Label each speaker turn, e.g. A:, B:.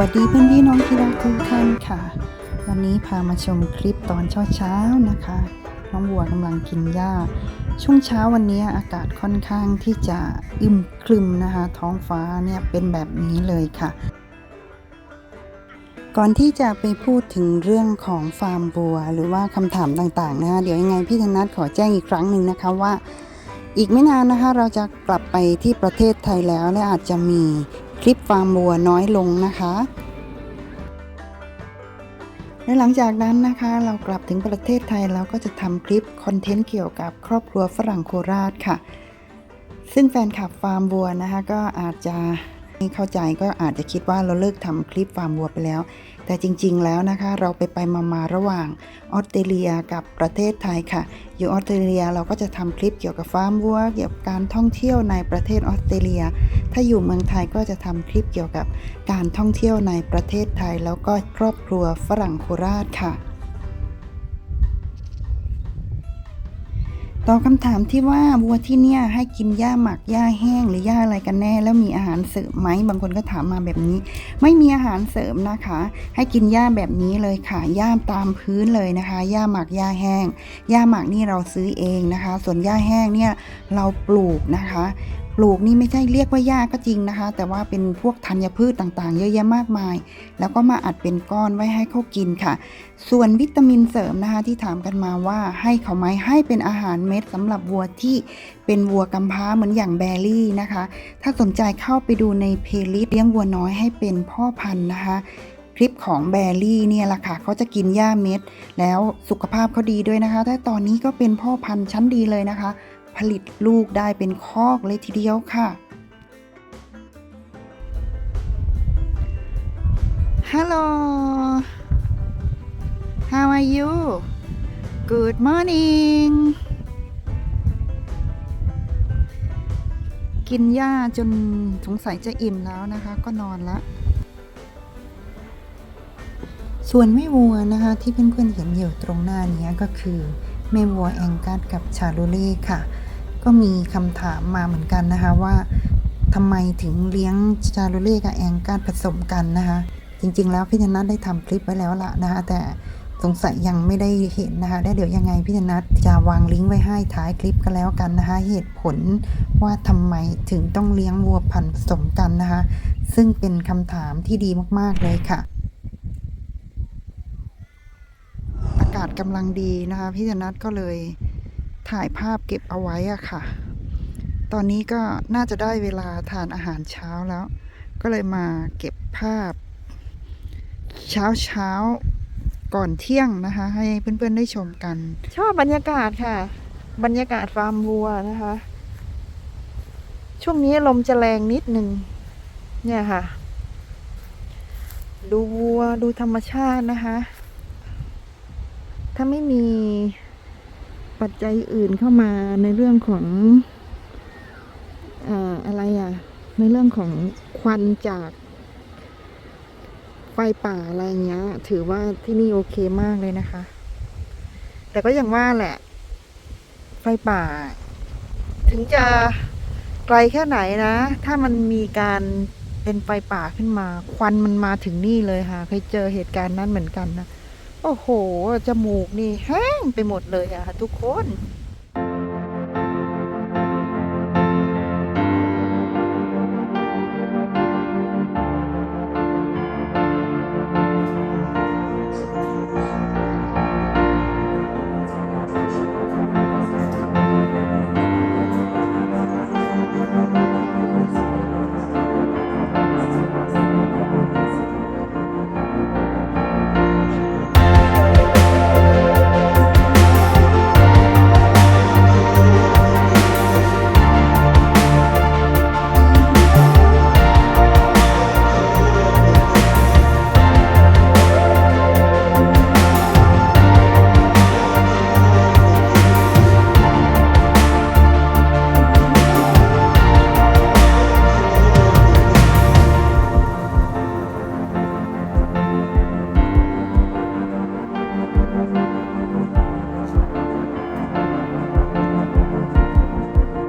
A: วัสดีเพื่อนพี่น้องที่รักทุกท่านค่ะ วันนี้พามาชมคลิปตอนเช้าๆนะคะ น้องวัวกำลังกินหญ้า ช่วงเช้าวันนี้อากาศค่อนข้างที่จะอึมครึมนะคะ ท้องฟ้าเนี่ยเป็นแบบนี้เลยค่ะ ก่อนที่จะไปพูดถึงเรื่องของฟาร์มบัว หรือว่าคำถามต่างๆนะคะเดี๋ยวยังไงพี่ธนัทขอแจ้งอีกครั้งหนึ่งนะคะว่าอีกไม่นานนะคะเราจะกลับไปที่ประเทศไทยแล้วและอาจจะมี คลิปฟาร์มบัวน้อยลงนะคะ และหลังจากนั้นนะคะเรากลับถึงประเทศไทยเราก็จะทำคลิปคอนเทนต์เกี่ยวกับครอบครัวฝรั่งโคราชค่ะ ซึ่งแฟนคลับฟาร์มบัวนะคะก็อาจจะไม่เข้าใจก็อาจจะคิดว่าเราเลิกทำคลิปฟาร์มบัวไปแล้ว แต่จริงๆแล้วนะคะเราไปไปมามาระหว่างออสเตรเลียกับประเทศไทยค่ะ อยู่ออสเตรเลียเราก็จะทำคลิปเกี่ยวกับฟาร์มวัวเกี่ยวกับการท่องเที่ยวในประเทศออสเตรเลีย ถ้าอยู่เมืองไทยก็จะทำคลิปเกี่ยวกับการท่องเที่ยวในประเทศไทย แล้วก็ครอบครัวฝรั่งโคราชค่ะ ต่อคำถามที่ว่าวัวที่เนี่ยให้กินหญ้าหมักหญ้าแห้งหรือหญ้าอะไรกันแน่ แล้วมีอาหารเสริมไหมบางคนก็ถามมาแบบนี้ ไม่มีอาหารเสริมนะคะ ให้กินหญ้าแบบนี้เลยค่ะหญ้าตามพื้นเลยนะคะหญ้าหมักหญ้าแห้งหญ้าหมักนี่เราซื้อเองนะคะ ส่วนหญ้าแห้งเนี่ยเราปลูกนะคะ ปลูกนี่ไม่ใช่เรียกว่าหญ้าก็จริงนะคะ แต่ว่าเป็นพวกธัญพืชต่างๆ เยอะแยะมากมาย แล้วก็มาอัดเป็นก้อนไว้ให้เขากินค่ะ ส่วนวิตามินเสริมนะคะที่ถามกันมาว่าให้เขาไหมให้เป็นอาหารเม็ดสำหรับวัวที่เป็นวัวกำพร้าเหมือนอย่างแบรี่นะคะ ถ้าสนใจเข้าไปดูในเพลย์ลิสต์เลี้ยงวัวน้อยให้เป็นพ่อพันธุ์นะคะคลิปของแบรี่เนี่ยแหละค่ะเขาจะกินหญ้าเม็ด แล้วสุขภาพเขาดีด้วยนะคะแต่ตอนนี้ก็เป็นพ่อพันธุ์ชั้นดีเลยนะคะ ผลิตลูกได้เป็นคอกเลยทีเดียวค่ะ Hello How are you Good morning กินหญ้าจนสงสัยจะอิ่มแล้วนะคะ ก็นอนละส่วนแม่วัวนะคะที่เพื่อนๆเห็นอยู่ตรงหน้านี้ก็คือแม่วัวแองกัสกับชาโลเล่ค่ะ ก็มีคำถามมาเหมือนกันนะคะว่าทำไมถึงเลี้ยงชาโลเล่กับแองกัสผสมกันนะคะจริงๆ แล้วพี่ธนัทได้ทำคลิปไว้แล้วละนะคะแต่สงสัยยังไม่ได้เห็นนะคะได้เดี๋ยวยังไงพี่ธนัทจะวางลิงก์ไว้ให้ท้ายคลิปก็แล้วกันนะคะเหตุผลว่าทำไมถึงต้องเลี้ยงวัวพันธุ์ผสมกันนะคะซึ่งเป็นคำถามที่ดีมากๆเลยค่ะอากาศกำลังดีนะคะพี่ธนัทก็เลย ถ่ายภาพเก็บเอาไว้อะค่ะ ตอนนี้ก็น่าจะได้เวลาทานอาหารเช้าแล้ว ก็เลยมาเก็บภาพ เช้าเช้าก่อนเที่ยงนะคะ ให้เพื่อนๆได้ชมกัน ชอบบรรยากาศค่ะ บรรยากาศฟาร์มวัวนะคะ ช่วงนี้ลมจะแรงนิดนึงเนี่ยค่ะ ดูวัวดูธรรมชาตินะคะ ถ้าไม่มี ปัจจัยอื่นเข้ามาในเรื่องของอ่าอะไรอะ ในเรื่องของควันจากไฟป่าอะไรเงี้ย ถือว่าที่นี่โอเคมากเลยนะคะ แต่ก็อย่างว่าแหละ ไฟป่า ถึงจะไกลแค่ไหนนะ ถ้ามันมีการเป็นไฟป่าขึ้นมา ควันมันมาถึงนี่เลยค่ะ เคยเจอเหตุการณ์นั้นเหมือนกันนะ โอ้โห จมูกนี่แห้งไปหมดเลยอะค่ะทุกคน